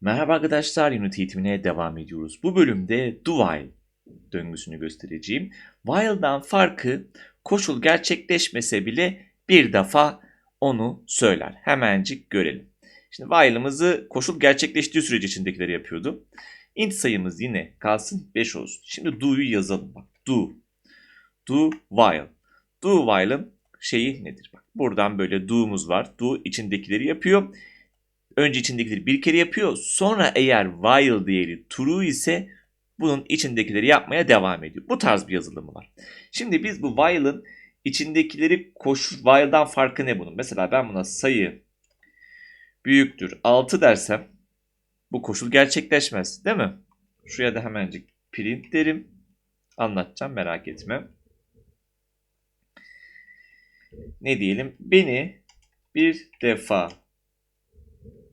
Merhaba arkadaşlar, Unity eğitimine devam ediyoruz. Bu bölümde do while döngüsünü göstereceğim. While'dan farkı koşul gerçekleşmese bile bir defa onu söyler. Hemencik görelim. Şimdi while'ımızı koşul gerçekleştiği sürece içindekileri yapıyordu. int sayımız yine kalsın 5 olsun. Şimdi do'yu yazalım. Bak do. Do while. Do while'ın şeyi nedir? Bak buradan böyle do'muz var. Do içindekileri yapıyor. Önce içindekileri bir kere yapıyor. Sonra eğer while değeri true ise bunun içindekileri yapmaya devam ediyor. Bu tarz bir yazılımı var. Şimdi biz bu while'ın içindekileri koşu while'dan farkı ne bunun? Mesela ben buna sayı büyüktür 6 dersem bu koşul gerçekleşmez değil mi? Şuraya da hemencik print derim. Anlatacağım merak etme. Ne diyelim? Beni bir defa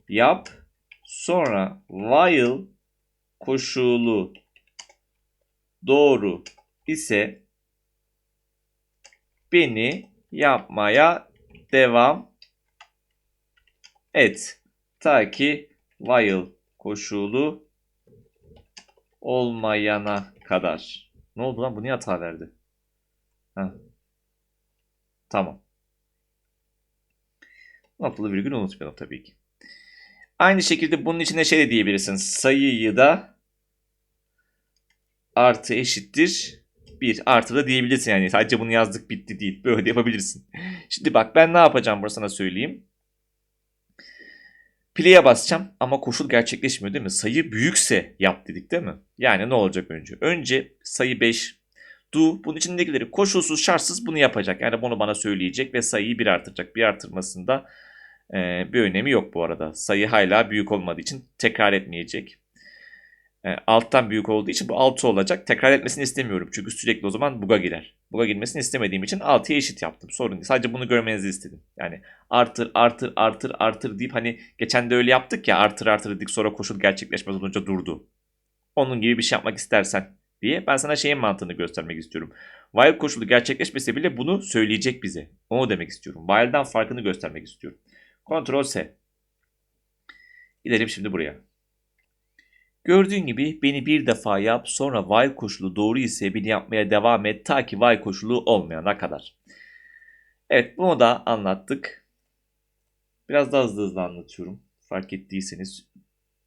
yap. Sonra while koşulu doğru ise beni yapmaya devam et. Ta ki while koşulu olmayana kadar. Ne oldu lan? Bu niye hata verdi? Heh. Tamam. Noktalı virgül unutmayalım tabii ki. Aynı şekilde bunun içine şey de diyebilirsin. Sayıyı da artı eşittir 1 artı da diyebilirsin yani. Sadece bunu yazdık bitti değil. Böyle de yapabilirsin. Şimdi bak ben ne yapacağım burada sana söyleyeyim. Play'e basacağım ama koşul gerçekleşmiyor değil mi? Sayı büyükse yap dedik değil mi? Yani ne olacak önce? Önce sayı 5 do bunun içindekileri koşulsuz şartsız bunu yapacak. Yani bunu bana söyleyecek ve sayıyı 1 artıracak. Bir artırmasında ee, bir önemi yok bu arada. Sayı hala büyük olmadığı için tekrar etmeyecek. Ee, alttan büyük olduğu için bu 6 olacak. Tekrar etmesini istemiyorum. Çünkü sürekli o zaman buga girer. Buga girmesini istemediğim için 6'ya eşit yaptım. Sorun değil. Sadece bunu görmenizi istedim. Yani artır artır artır artır deyip hani geçen de öyle yaptık ya artır artır dedik sonra koşul gerçekleşmez olunca durdu. Onun gibi bir şey yapmak istersen diye ben sana şeyin mantığını göstermek istiyorum. While koşulu gerçekleşmese bile bunu söyleyecek bize. Onu demek istiyorum. While'dan farkını göstermek istiyorum. Ctrl S. Gidelim şimdi buraya. Gördüğün gibi beni bir defa yap sonra while koşulu doğru ise beni yapmaya devam et ta ki while koşulu olmayana kadar. Evet bunu da anlattık. Biraz daha hızlı hızlı anlatıyorum. Fark ettiyseniz.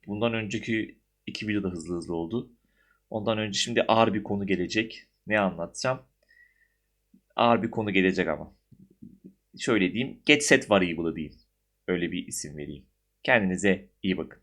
Bundan önceki iki video da hızlı hızlı oldu. Ondan önce şimdi ağır bir konu gelecek. Ne anlatacağım? Ağır bir konu gelecek ama. Şöyle diyeyim. Get set variable diyeyim. Öyle bir isim vereyim. Kendinize iyi bakın.